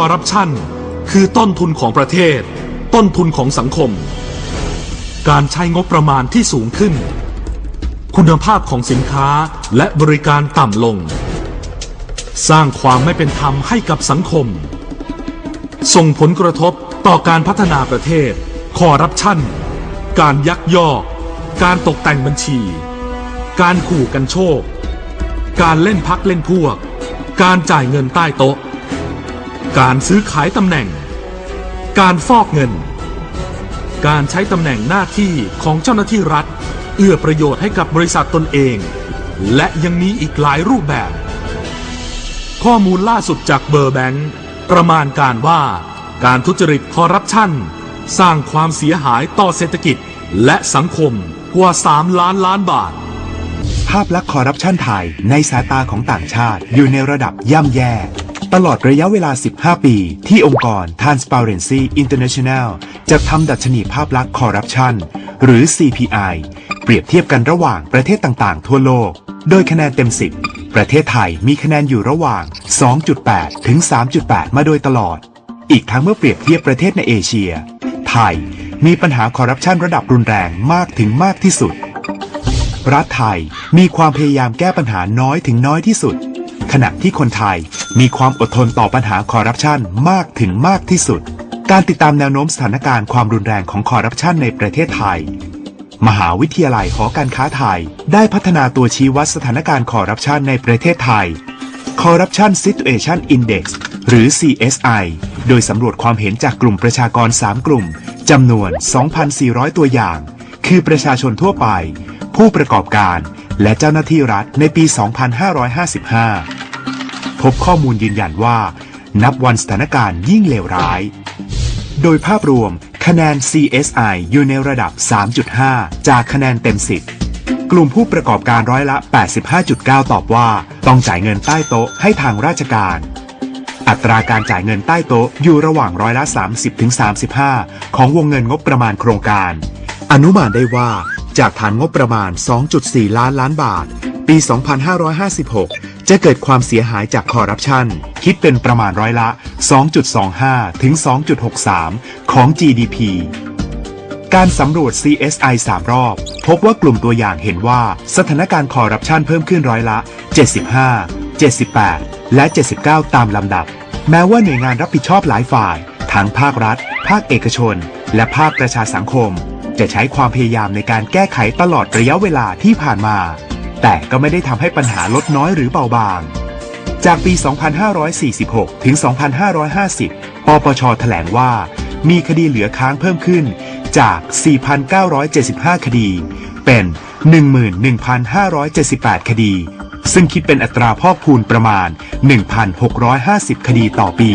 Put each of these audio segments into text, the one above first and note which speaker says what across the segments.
Speaker 1: อร์รัปชันคือต้นทุนของประเทศ ต้นทุนของสังคม การใช้งบประมาณที่สูงขึ้น คุณภาพของสินค้าและบริการต่ำลง สร้างความไม่เป็นธรรมให้กับสังคม ส่งผลกระทบต่อการพัฒนาประเทศ คอร์รัปชันการยักยอก การตกแต่งบัญชี การขู่กันโชค การเล่นพักเล่นพวก การจ่ายเงินใต้โต๊ะ การซื้อขายตำแหน่ง การฟอกเงิน การใช้ตำแหน่งหน้าที่ของเจ้าหน้าที่รัฐ เอื้อประโยชน์ให้กับบริษัทตนเอง และยังมีอีกหลายรูปแบบ ข้อมูลล่าสุดจากเบอร์แบงค์ประมาณการว่าการทุจริตคอร์รัปชันสร้างความเสียหายต่อเศรษฐกิจและสังคมกว่า 3 ล้านล้านบาท
Speaker 2: ภาพลักษณ์คอร์รัปชันไทยในสายตาของต่างชาติอยู่ในระดับย่ำแย่ ตลอดระยะเวลา 15 ปี ที่องค์กร Transparency International จะทำดัชนีภาพลักษณ์คอร์รัปชันหรือ CPI เปรียบเทียบกันระหว่างประเทศต่างๆ ทั่วโลก โดยคะแนนเต็ม 10 ประเทศไทยมีคะแนนอยู่ระหว่าง 2.8 ถึง 3.8 มาโดยตลอด อีกทั้งเมื่อเปรียบเทียบประเทศในเอเชีย ไทยมีปัญหาคอร์รัปชันระดับรุนแรงมากถึงมากที่สุด รัฐไทยมีความพยายามแก้ปัญหาน้อยถึงน้อยที่สุด ขณะที่คนไทย มีความอดทนต่อปัญหาคอร์รัปชันมากถึงมากที่สุด การติดตามแนวโน้มสถานการณ์ความรุนแรงของคอร์รัปชันในประเทศไทย มหาวิทยาลัยหอการค้าไทย ได้พัฒนาตัวชี้วัดสถานการณ์คอร์รัปชันในประเทศไทย Corruption Situation Index หรือ CSI โดยสำรวจความเห็นจากกลุ่มประชากร 3 กลุ่ม จำนวน 2,400 ตัวอย่าง คือประชาชนทั่วไป ผู้ประกอบการ และเจ้าหน้าที่รัฐในปี 2555 บข้อมูลยืนยันว่า นับวันสถานการณ์ยิ่งเลวร้าย โดยภาพรวม คะแนน CSI อยู่ในระดับ 3.5 จากคะแนนเต็ม 10 กลุ่มผู้ประกอบการร้อยละ 85.9 ตอบว่า ต้องจ่ายเงินใต้โต๊ะให้ทางราชการ อัตราการจ่ายเงินใต้โต๊ะอยู่ระหว่างร้อยละ 30-35 ของวงเงินงบประมาณโครงการ อนุมานได้ว่าจากฐานงบประมาณ 2.4 ล้านล้านบาท ปี 2556 จะเกิดความเสียหายจากคอร์รัปชันคิดเป็นประมาณร้อยละ 2.25 ถึง 2.63 ของ GDP การสำรวจ CSI 3 รอบ พบว่ากลุ่มตัวอย่างเห็นว่าสถานการณ์คอร์รัปชันเพิ่มขึ้นร้อยละ 75 78 และ 79 ตามลำดับ แม้ว่าหน่วยงานรับผิดชอบหลายฝ่าย ทั้งภาครัฐ ภาคเอกชน และภาคประชาสังคม จะใช้ความพยายามในการแก้ไขตลอดระยะเวลาที่ผ่านมา แต่ก็ไม่ได้ทำให้ปัญหาลดน้อยหรือเบาบาง จากปี 2546 ถึง 2550 ปปชแถลงว่า มีคดีเหลือค้างเพิ่มขึ้นจาก 4,975 คดี เป็น 11,578 คดี ซึ่งคิดเป็นอัตราพอกพูนประมาณ 1,650 คดีต่อปี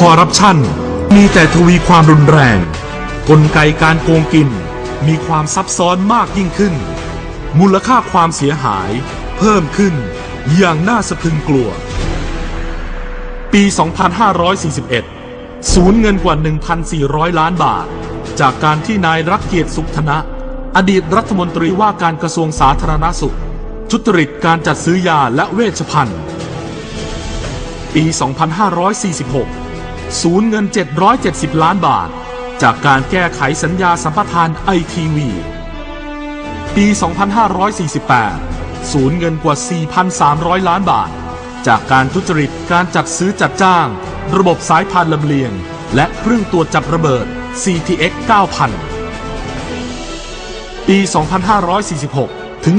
Speaker 1: คอร์รัปชันมีแต่ทวีความรุนแรง กลไกการโกงกิน มีความซับซ้อนมากยิ่งขึ้น มูลค่าความเสียหาย เพิ่มขึ้น อย่างน่าสะพรึงกลัว ปี 2541 สูญเงินกว่า 1,400 ล้านบาท จากการที่นายรักเกียรติสุขธนะ อดีตรัฐมนตรีว่าการกระทรวงสาธารณสุขทุจริตการจัดซื้อยาและเวชภัณฑ์ ปี 2546สูญเงิน 770 ล้านบาท จากการแก้ไขสัญญาสัมปทานไอทีวี ปี 2548 สูญเงินกว่า 4,300 ล้านบาท จากการทุจริตการจัดซื้อจัดจ้าง ระบบสายพานลำเลียง และเครื่องตรวจจับระเบิด CTX 9000 ปี 2546 ถึง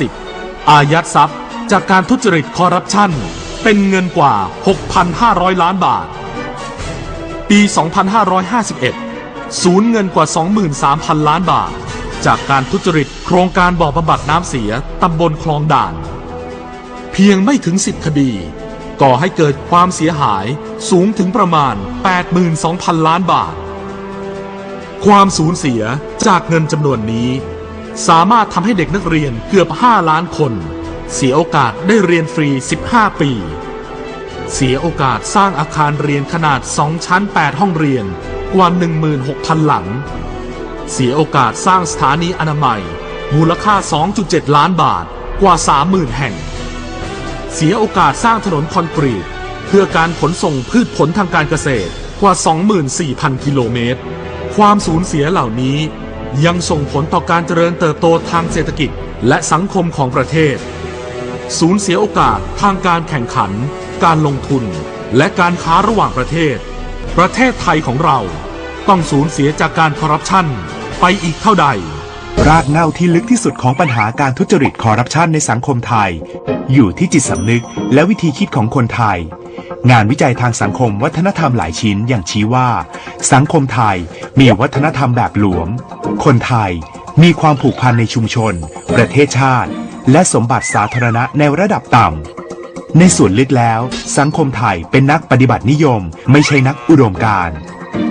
Speaker 1: 2550 อายัดทรัพย์จากการทุจริตคอร์รัปชันเป็นเงินกว่า 6,500 ล้านบาท ปี 2551 สูญเงินกว่า 23,000 ล้านบาท จากการทุจริตโครงการบ่อบำบัดน้ำเสียตำบลคลองด่าน เพียงไม่ถึง 10 คดี ก่อให้เกิดความเสียหายสูงถึงประมาณ 82,000 ล้านบาท ความสูญเสียจากเงินจำนวนนี้ สามารถทำให้เด็กนักเรียนเกือบ 5 ล้านคน เสียโอกาสได้เรียนฟรี 15 ปี เสียโอกาสสร้างอาคารเรียนขนาด 2 ชั้น 8 ห้องเรียน กว่า 16,000 หลัง เสียโอกาสสร้างสถานีอนามัย มูลค่า 2.7 ล้านบาทกว่า 30,000 แห่ง เสียโอกาสสร้างถนนคอนกรีต เพื่อการขนส่งพืชผลทางการเกษตรกว่า 24,000 กิโลเมตร ความสูญเสียเหล่านี้ยังส่งผลต่อการเจริญเติบโตทางเศรษฐกิจและสังคมของประเทศ สูญเสียโอกาสทางการแข่งขัน การลงทุนและการค้าระหว่างประเทศ ประเทศไทยของเราต้องสูญเสียจากการคอร์รัปชันไปอีกเท่าใด
Speaker 2: รากเหง้าที่ลึกที่สุดของปัญหาการทุจริตคอร์รัปชันในสังคมไทย อยู่ที่จิตสำนึกและวิธีคิดของคนไทย งานวิจัยทางสังคมวัฒนธรรมหลายชิ้นอย่างชี้ว่า สังคมไทยมีวัฒนธรรมแบบหลวม คนไทยมีความผูกพันในชุมชน ประเทศชาติ และสมบัติสาธารณะในระดับต่ำ ในส่วนลึกแล้ว สังคมไทยเป็นนักปฏิบัตินิยม ไม่ใช่นักอุดมการ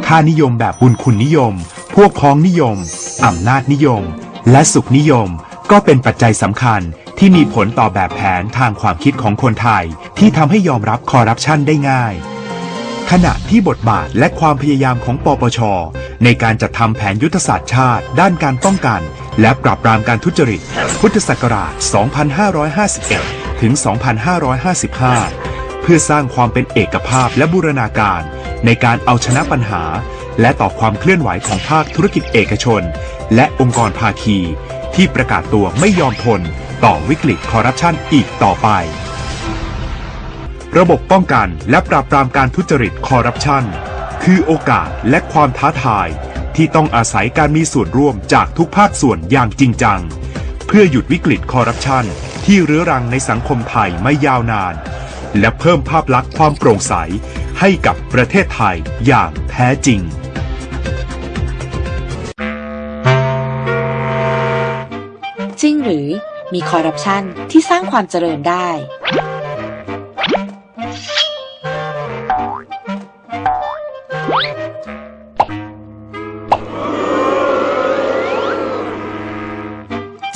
Speaker 2: ค่านิยมแบบบุญคุณนิยม พวกพ้องนิยมอำนาจนิยม และสุขนิยม ก็เป็นปัจจัยสำคัญที่มีผลต่อแบบแผนทางความคิดของคนไทย ที่ทำให้ยอมรับคอร์รัปชันได้ง่าย ขณะที่บทบาทและความพยายามของปปช ในการจัดทำแผนยุทธศาสตร์ชาติ ด้านการป้องกัน และปราบปรามการทุจริต พุทธศักราช 2551 ถึง 2555 เพื่อสร้างความเป็นเอกภาพและบูรณาการในการเอาชนะปัญหา และต่อความเคลื่อนไหวของภาคธุรกิจเอกชน และองค์กรภาคี ที่ประกาศตัวไม่ยอมทนต่อวิกฤตคอร์รัปชันอีกต่อไป ระบบป้องกันและปราบปรามการทุจริตคอร์รัปชันคือโอกาสและความท้าทายที่ต้องอาศัยการมีส่วนร่วมจากทุกภาคส่วนอย่างจริงจัง เพื่อหยุดวิกฤตคอร์รัปชัน ที่เรื้อรังในสังคมไทยไม่ยาวนาน และเพิ่มภาพลักษณ์ความโปร่งใสให้กับประเทศไทยอย่างแท้จริง
Speaker 3: จริงหรือมีคอร์รัปชันที่สร้างความเจริญได้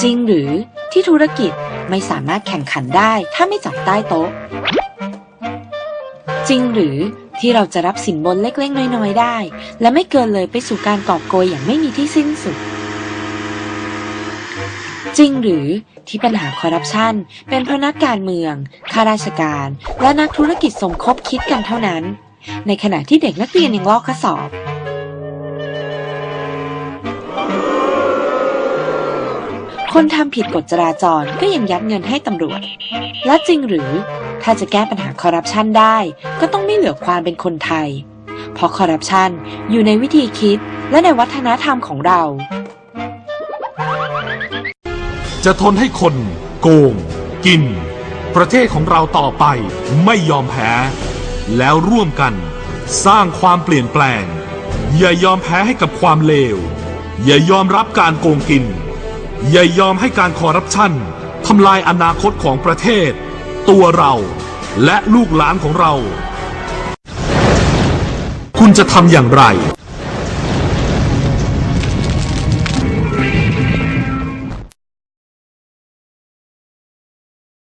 Speaker 3: จริงหรือ ที่ธุรกิจไม่สามารถแข่งขันได้ถ้าไม่จับใต้โต๊ะ จริงหรือที่เราจะรับสินบนเล็กๆ น้อยๆ ได้ และไม่เกินเลยไปสู่การกอบโกยอย่างไม่มีที่สิ้นสุด จริงหรือที่ปัญหาคอร์รัปชันเป็นเพราะนักการเมืองข้าราชการ และนักธุรกิจสมคบคิดกันเท่านั้น ในขณะที่เด็กนักเรียนยังลอกข้อสอบ คนทำผิดกฎจราจรก็ยังยัดเงินให้ตำรวจ และจริงหรือถ้าจะแก้ปัญหาคอร์รัปชันได้ ก็ต้องไม่เหลือความเป็นคนไทย เพราะคอร์รัปชันอยู่ในวิธีคิดและในวัฒนธรรมของเรา
Speaker 1: จะทนให้คน โกง กิน ประเทศของเราต่อไปไม่ยอมแพ้ แล้วร่วมกันสร้างความเปลี่ยนแปลง อย่ายอมแพ้ให้กับความเลว อย่ายอมรับการโกงกิน อย่ายอมให้การคอร์รัปชันทำลายอนาคตของประเทศ ตัวเราและลูกหลานของเรา คุณจะทำอย่างไร